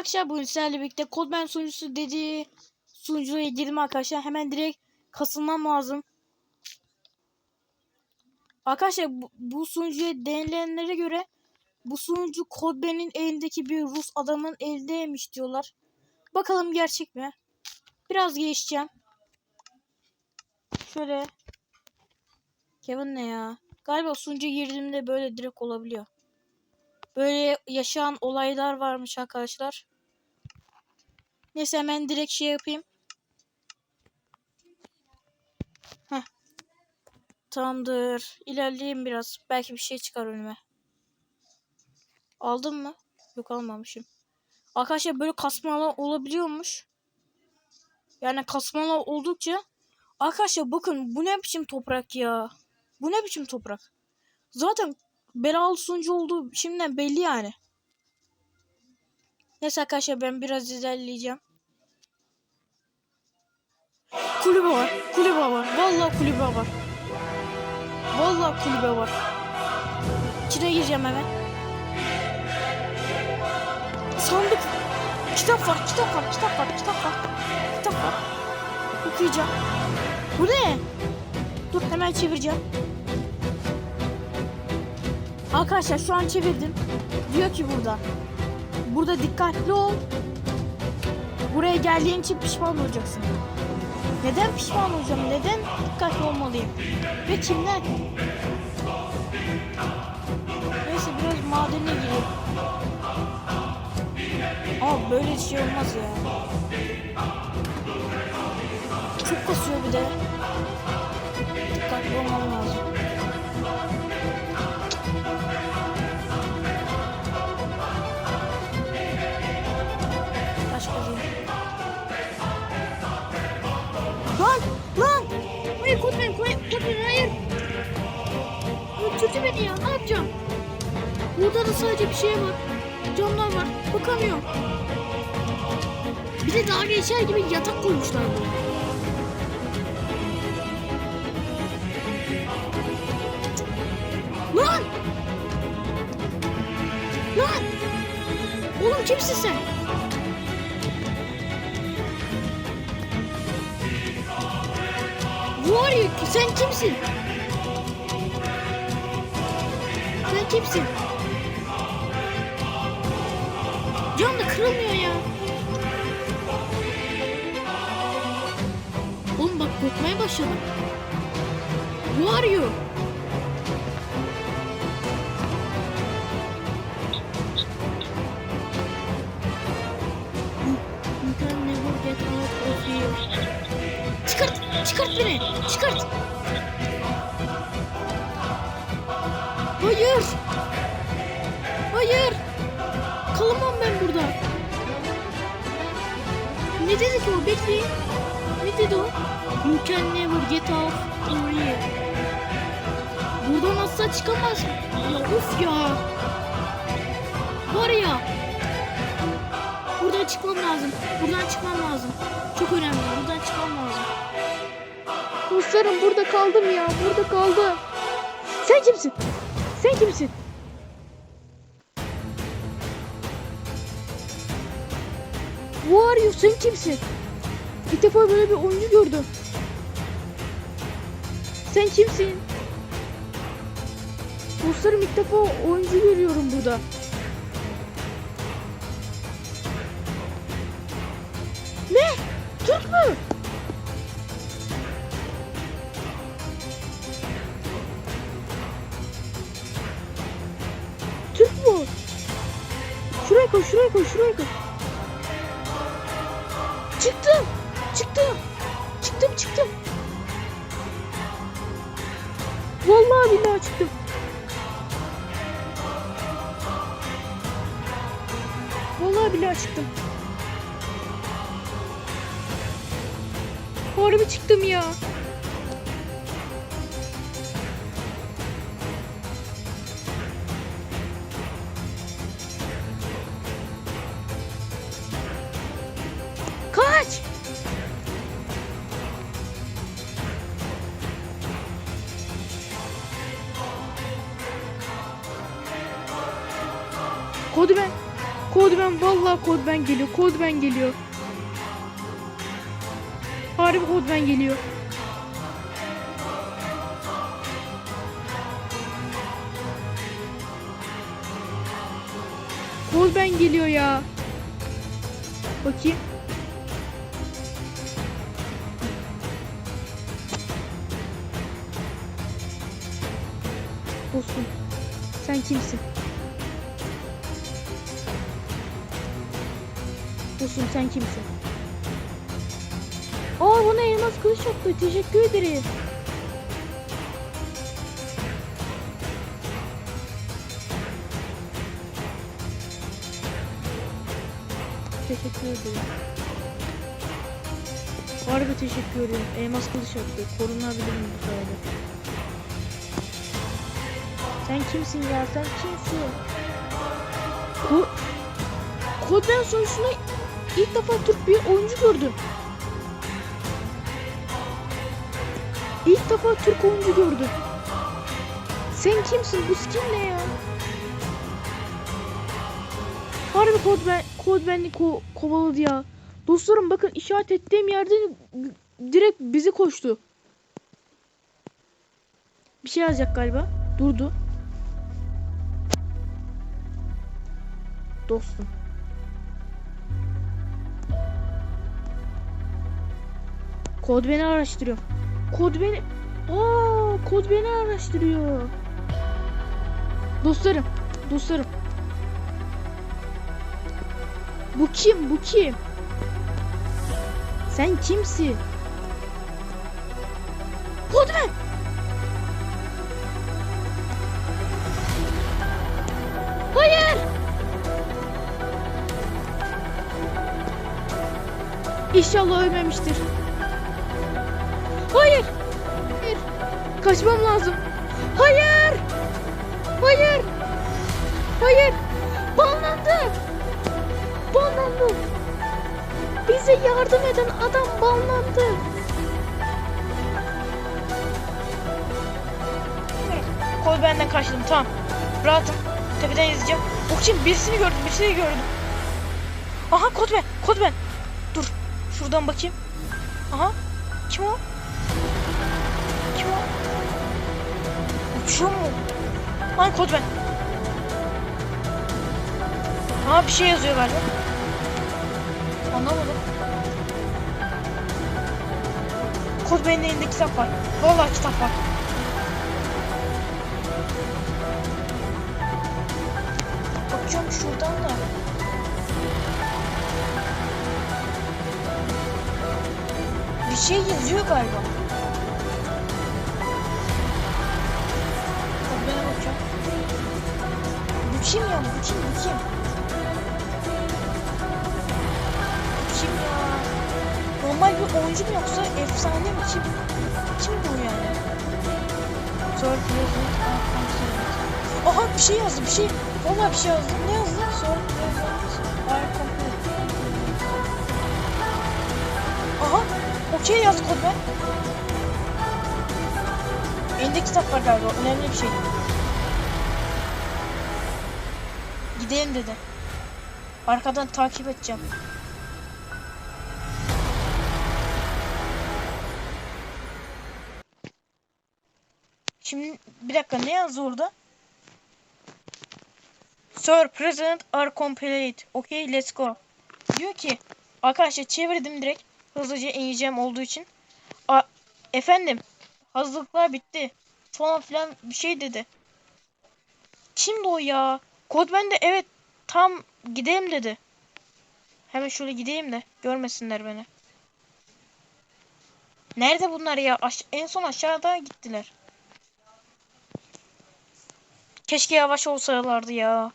arkadaşlar bugün sizlerle birlikte Codeman sunucusu dediği sunucuya girdim arkadaşlar. Hemen direkt kasılmam lazım. Arkadaşlar bu, bu sunucuya denilenlere göre bu sunucu Codeman'in elindeki bir Rus adamın eldeymiş diyorlar. Bakalım gerçek mi? Biraz geçeceğim. Şöyle. Kevin ne ya? Galiba sunucuya girdiğimde böyle direkt olabiliyor. Böyle yaşayan olaylar varmış arkadaşlar. Neyse hemen direkt şey yapayım. Heh. Tamamdır. İlerleyeyim biraz. Belki bir şey çıkar önüme. Aldım mı? Yok almamışım. Arkadaşlar böyle kasmalar olabiliyormuş. Yani kasmalar oldukça Arkadaşlar bakın bu ne biçim toprak ya. Bu ne biçim toprak. Zaten belalı sunucu olduğu şimdiden belli yani. Neyse arkadaşlar ben biraz ilerleyeceğim. Kulübe var. Kulübe var. Vallahi kulübe var. Vallahi kulübe var. İçine gireceğim hemen. Sandık. Kitap var. Kitap var. Kitap var. Kitap var. Kitap var. Okuyacağım. Bu ne? Dur hemen çevireceğim. Arkadaşlar şu an çevirdim. Diyor ki burada. Burada dikkatli ol. Buraya geldiğin için pişman olacaksın. Neden pişman olacağım? Neden dikkatli olmalıyım? Ve kimden? Neyse biraz madene gireyim. Ama böyle şey olmaz ya. Çok kasıyor bir de. Dikkatli olmam lazım. Kotman hayır. Öldürdü beni ya, ne yapacağım? Burada da sadece bir şey var. Camlar var, bakamıyorum. Bir de daha geçer gibi yatak koymuşlar buraya. Lan! Lan! Oğlum kimsin sen? Var ya sen kimsin? Sen kimsin? Cam da kırılmıyor ya. Oğlum bak korkmaya başladım. Who are you? Çıkart! Beni! Çıkart! Hayır! Hayır! Kalamam ben burada. Ne dedi ki o? Bekleyin. Ne dedi o? You can never get out of here. Buradan asla çıkamaz. Ya of ya. Var ya. Buradan çıkmam lazım. Buradan çıkmam lazım. Çok önemli. Buradan çıkmam lazım. Dostlarım burada kaldım ya. Burada kaldım. Sen kimsin? Sen kimsin? Who are you? Sen kimsin? İlk defa böyle bir oyuncu gördüm. Sen kimsin? Dostlarım ilk defa oyuncu görüyorum burada. Şuraya koy, şuraya koy, şuraya koy. Çıktım. Çıktım. Çıktım, çıktım. Vallahi billahi çıktım. Vallahi billahi çıktım. Harbi çıktım ya. Kodu ben. Kodben vallahi Kodben geliyor. Kodben geliyor. Harbi Kodben geliyor. Kodben geliyor ya. Bakayım. Dostum sen kimsin? Dostum sen kimsin? Aa bana elmas kılıç yaptı. Teşekkür ederim. Teşekkür ederim. Harbi teşekkür ederim. Elmas kılıç yaptı. Korunabilirim bu sayede. Sen kimsin ya? Sen kimsin? Ko Kodben sonuçunda ilk defa Türk bir oyuncu gördüm. İlk defa Türk oyuncu gördüm. Sen kimsin? Bu skin ne ya? Harbi Kodben, Kodben'i ko kovaladı ya. Dostlarım bakın işaret ettiğim yerden direkt bizi koştu. Bir şey yazacak galiba. Durdu. Dostum. Kod beni araştırıyor. Kod beni... Aa, kod beni araştırıyor. Dostlarım, dostlarım. Bu kim? Bu kim? Sen kimsin? Kodman! Hayır! İnşallah ölmemiştir. Kaçmam lazım. Hayır! Hayır! Hayır! Banlandı! Banlandı! Bize yardım eden adam banlandı. Kod benden kaçtım tamam. Rahatım. Tepeden izleyeceğim. O kim? Birisini gördüm. Birisini gördüm. Aha kod ben. Kod ben. Dur. Şuradan bakayım. Aha. Kim o? Kim o? Uçuyor mu? Aha kod ben. Aha bir şey yazıyor galiba. Anlamadım. Kod benim elinde kitap var. Vallahi kitap var. Bakıyorum şuradan da. Bir şey yazıyor galiba. Oyuncu mu yoksa efsane mi? Kim? Kim bu yani? Sir President Aha bir şey yazdı bir şey. Vallahi bir şey yazdı. Ne yazdı? Are complete. Aha okey yaz kod ben. Elinde kitap var galiba. Önemli bir şey. Gidelim dedi. Arkadan takip edeceğim. Şimdi bir dakika ne yazdı orada? Sir, President are complete. Okay, let's go. Diyor ki arkadaşlar çevirdim direkt. Hızlıca ineceğim olduğu için. A efendim hazırlıklar bitti. Falan filan bir şey dedi. Kimdi o ya? Kod bende evet tam gidelim dedi. Hemen şöyle gideyim de görmesinler beni. Nerede bunlar ya? Aş en son aşağıda gittiler. Keşke yavaş olsalardı ya.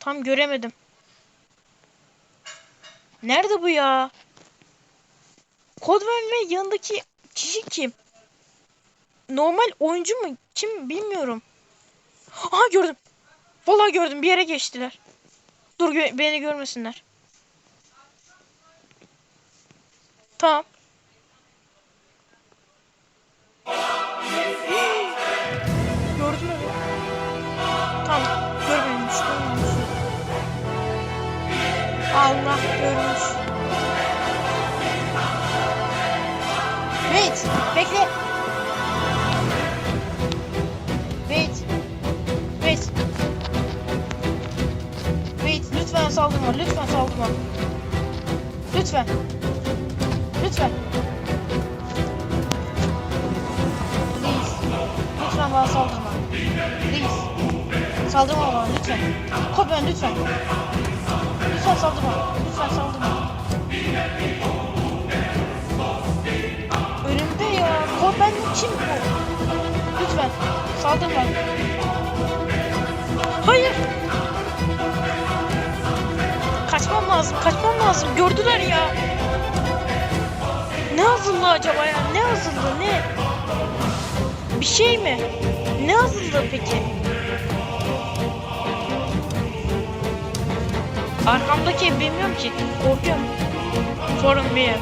Tam göremedim. Nerede bu ya? Kodman ve yanındaki kişi kim? Normal oyuncu mu? Kim bilmiyorum. Aha gördüm. Vallahi gördüm. Bir yere geçtiler. Dur gö- beni görmesinler. Tamam. Allah görmüş. Wait, bekle. Wait. Wait. Wait, lütfen saldırma, lütfen saldırma. Lütfen. Lütfen. Please. Lütfen bana saldırma. Please. Saldırma bana lütfen. Kopyan lütfen. Lütfen saldırma. Lütfen saldırma. Önümde ya. Kopyan kim bu? Lütfen. Saldırma. Hayır. Kaçmam lazım. Kaçmam lazım. Gördüler ya. Ne hazırlığı acaba ya? Ne hazırlığı? Ne? Bir şey mi? Ne hazırlığı peki? Arkamdaki ev bilmiyorum ki. Korkuyorum. Sorun bir yer.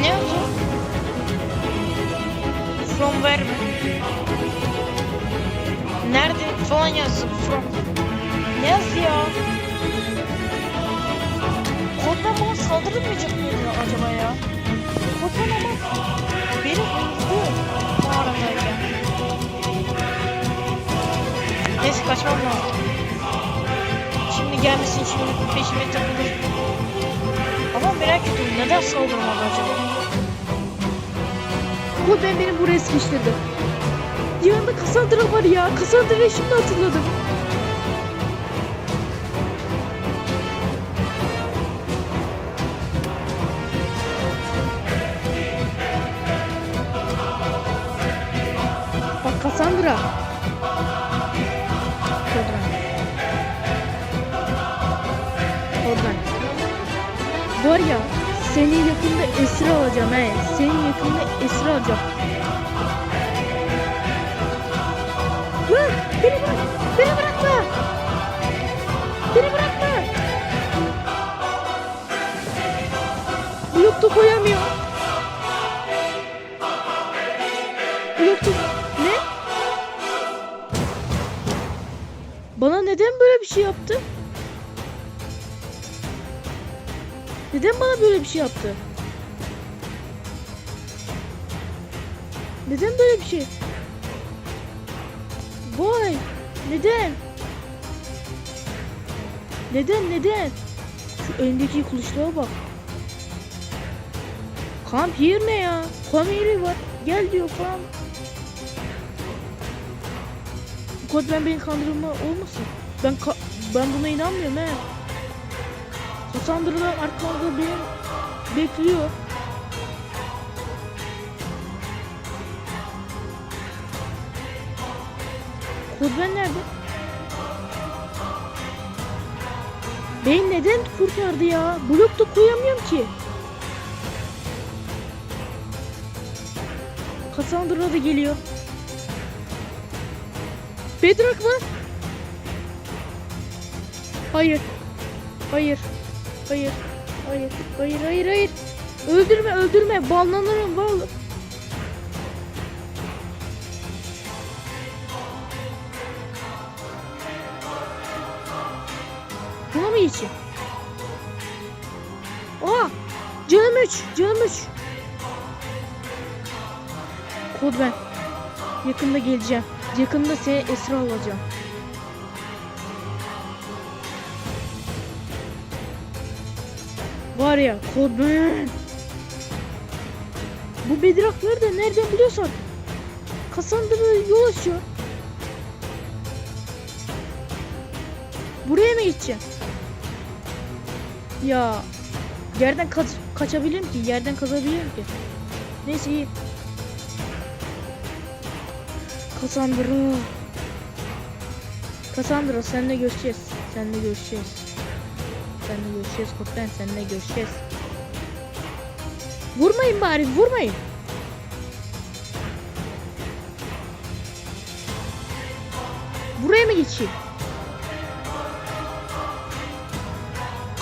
Ne yazıyor? From where mi? Nerede? Falan yazsın. From. Ne yazdı ya? Kodman bana saldırmayacak mıydı acaba ya? Kodman ama beni vurdu mağaradayken. Neyse kaçmam lazım. Gelmesin şimdi peşime takılır. Ama merak ediyorum neden saldırmadı acaba? Kodman beni buraya sıkıştırdı. Yanında Cassandra var ya. Cassandra'yı şimdi hatırladım. Bak Cassandra. Var ya seni yakında esir alacağım he. Seni yakında esir alacağım. Yaptı? Neden böyle bir şey? Vay! Neden? Neden neden? Şu elindeki kılıçlara bak. Kamp yer ne ya? Yeri var. Gel diyor falan. Bu kod ben beni kandırma olmasın. Ben ben buna inanmıyorum he. Cassandra'lar arkamda beni bekliyor. Kodben nerede? Beni neden kurtardı ya? Blok da koyamıyorum ki. Cassandra da geliyor. Bedrock mı? Hayır. Hayır. Hayır. Hayır. Hayır. Hayır. Hayır. Öldürme. Öldürme. Banlanırım. Vallahi. Buna mı geçeyim? Aa! Canım 3. Canım 3. Kod ben. Yakında geleceğim. Yakında seni esir alacağım. Ya kod ben. Bu Bedrock nerede? Nereden biliyorsan. Cassandra yol açıyor. Buraya mı gideceğim? Ya yerden kaç kaçabilirim ki? Yerden kaçabilirim ki? Neyse iyi. Cassandra. Cassandra seninle görüşeceğiz. Seninle görüşeceğiz. Seninle görüşeceğiz Kurtlan seninle görüşeceğiz. Vurmayın bari vurmayın. Buraya mı geçeyim?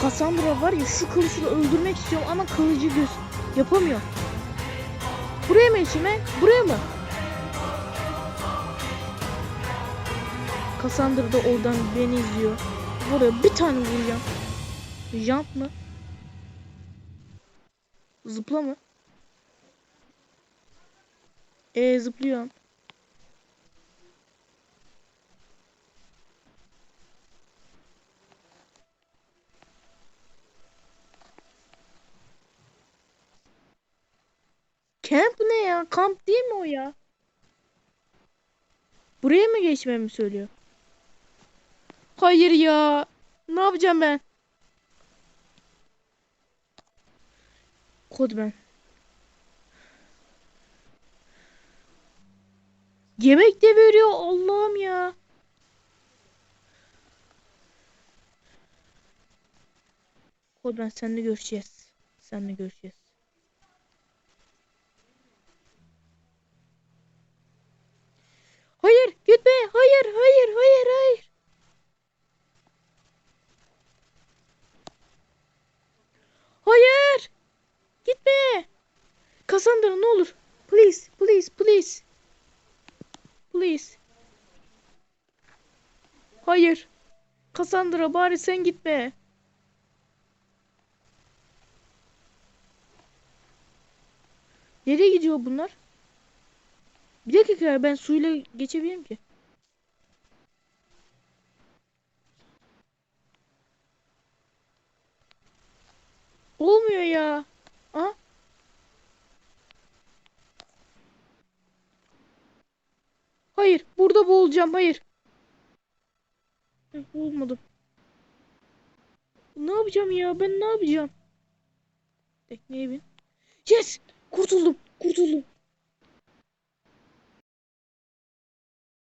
Cassandra var ya şu kılıçla öldürmek istiyorum ama kılıcı göz yapamıyor. Buraya mı he? Buraya mı? Cassandra da oradan beni izliyor. Buraya bir tane vuracağım. Jump mı? Zıpla mı? E zıplıyorum. Camp ne ya? Kamp değil mi o ya? Buraya mı geçmemi söylüyor? Hayır ya. Ne yapacağım ben? Kod ben. Yemek de veriyor Allah'ım ya. Kod ben seninle görüşeceğiz. Seninle görüşeceğiz. Hayır gitme. Hayır hayır hayır hayır. Hayır. Gitme. Cassandra ne olur. Please, please, please. Please. Hayır. Cassandra bari sen gitme. Nereye gidiyor bunlar? Bir dakika ben suyla geçebilirim ki. Olmuyor ya. Aha. Hayır, burada boğulacağım. Hayır. Boğulmadım. Ne yapacağım ya? Ben ne yapacağım? Tekneye bin. Yes! Kurtuldum. Kurtuldum.